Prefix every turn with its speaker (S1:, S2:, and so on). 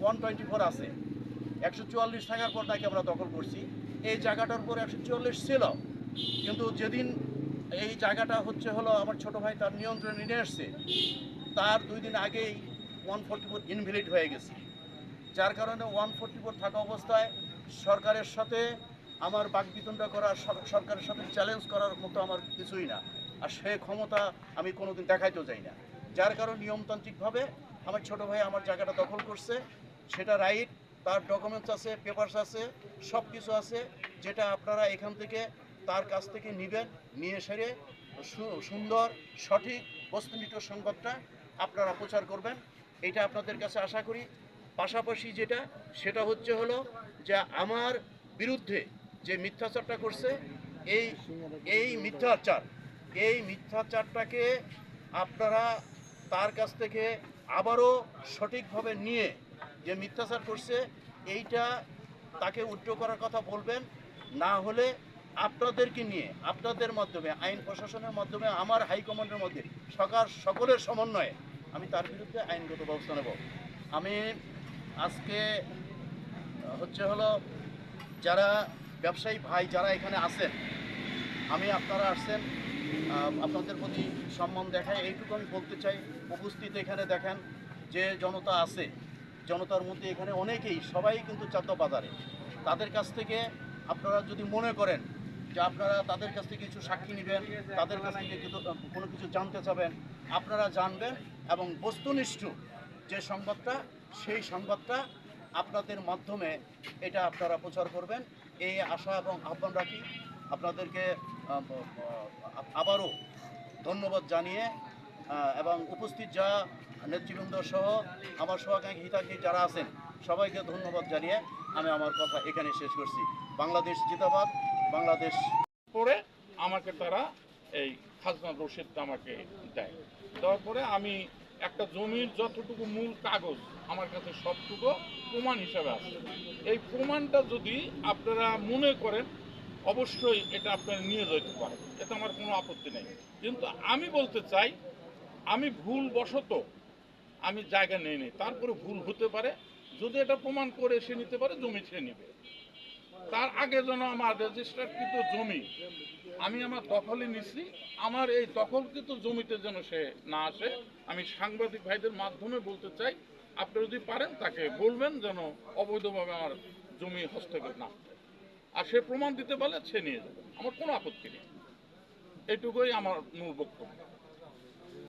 S1: One twenty four আছে। একশো চুয়াল্লিশ থাকার পর নাকি আমরা দখল করছি। এই জায়গাটার উপর একশো চুয়াল্লিশ ছিল। কিন্তু যেদিন এই জায়গাটা হচ্ছে হলো আমার ছোট ভাই তার নিয়ন্ত্রণে নিয়ে এসছে, তার দুই দিন আগেই ওয়ান ফোর্টি ফোর ইনভ্যালিড হয়ে গেছে। যার কারণে ওয়ান ফোর্টি ফোর থাকা অবস্থায় সরকারের সাথে আমার বাকবিতণ্ডা করা সর- সরকারের সাথে চ্যালেঞ্জ করার মতো আমার কিছুই না। আর সে ক্ষমতা আমি কোনোদিন দেখাইতেও চাই না। যার কারণে নিয়মতান্ত্রিকভাবে আমার ছোট ভাই আমার জায়গাটা দখল করছে, সেটা রাইট তার ডকুমেন্টস আছে পেপারস আছে সব কিছু আছে, যেটা আপনারা এখান থেকে তার কাছ থেকে নেবেন, নিয়ে সেরে সুন্দর, সঠিক, বস্তুনিষ্ঠ সংবাদটা আপনারা প্রচার করবেন। এটা আপনাদের কাছে আশা করি। পাশাপাশি যেটা, সেটা হচ্ছে হলো যে আমার বিরুদ্ধে যে মিথ্যাচারটা করছে, এই এই মিথ্যাচার, এই মিথ্যাচারটাকে আপনারা তার কাছ থেকে আবারও সঠিকভাবে নিয়ে যে মিথ্যাচার করছে, এইটা তাকে উদ্যোগ করার কথা বলবেন। না হলে আপনাদেরকে নিয়ে, আপনাদের মাধ্যমে, আইন প্রশাসনের মাধ্যমে, আমার হাইকমান্ডের মধ্যে সরকার সকলের সমন্বয়ে আমি তার বিরুদ্ধে আইনগত ব্যবস্থা নেব। আমি আজকে হচ্ছে হলো যারা ব্যবসায়ী ভাই যারা এখানে আছেন, আমি আপনারা আসছেন আপনাদের প্রতি সম্মান দেখায়। এইটুকু আমি বলতে চাই, উপস্থিত এখানে দেখেন যে জনতা আছে, জনতার মধ্যে এখানে অনেকেই, সবাই কিন্তু চাদ্দ বাজারে তাদের কাছ থেকে আপনারা যদি মনে করেন যে আপনারা তাদের কাছ থেকে কিছু সাক্ষী নেবেন, তাদের কাছ থেকে কোনো কিছু জানতে চাবেন, আপনারা জানবেন এবং বস্তুনিষ্ঠ যে সংবাদটা, সেই সংবাদটা আপনাদের মাধ্যমে এটা আপনারা প্রচার করবেন। এই আশা এবং আহ্বান রাখি। আপনাদেরকে আবারও ধন্যবাদ জানিয়ে এবং উপস্থিত যা নেতৃবৃন্দ সহ আমার সহকাঙ্ক্ষী হিতাকাঙ্ক্ষী যারা আছেন, সবাইকে ধন্যবাদ জানিয়ে আমি আমার কথা এখানে শেষ করছি। বাংলাদেশ জিন্দাবাদ বাংলাদেশ
S2: পরে আমাকে তারা এই খাজনা রসিদটা আমাকে দেয়। দেওয়ার পরে আমি একটা জমির যতটুকু মূল কাগজ আমার কাছে সবটুকু প্রমাণ হিসাবে আছে। এই প্রমাণটা যদি আপনারা মনে করেন অবশ্যই এটা আপনারা নিয়ে যেতে পারেন এটা আমার কোনো আপত্তি নেই কিন্তু আমি বলতে চাই, আমি ভুল বশত আমি জায়গা নেই নি তারপরে ভুল হতে পারে, যদি এটা প্রমাণ করে সে নিতে পারে, জমি সে নিবে তার আগে যেন আমার রেজিস্টারকৃত জমি, আমি আমার দখলে নিছি, আমার এই দখলকৃত জমিতে যেন সে না আসে, আমি সাংবাদিক ভাইদের মাধ্যমে বলতে চাই আপনি যদি পারেন তাকে বলবেন যেন অবৈধভাবে আমার জমি হস্তক্ষেপ না। আর সে প্রমাণ দিতে পারলে সে নিয়ে যাবে। আমার কোনো আপত্তি নেই। এটুকুই আমার মূল বক্তব্য।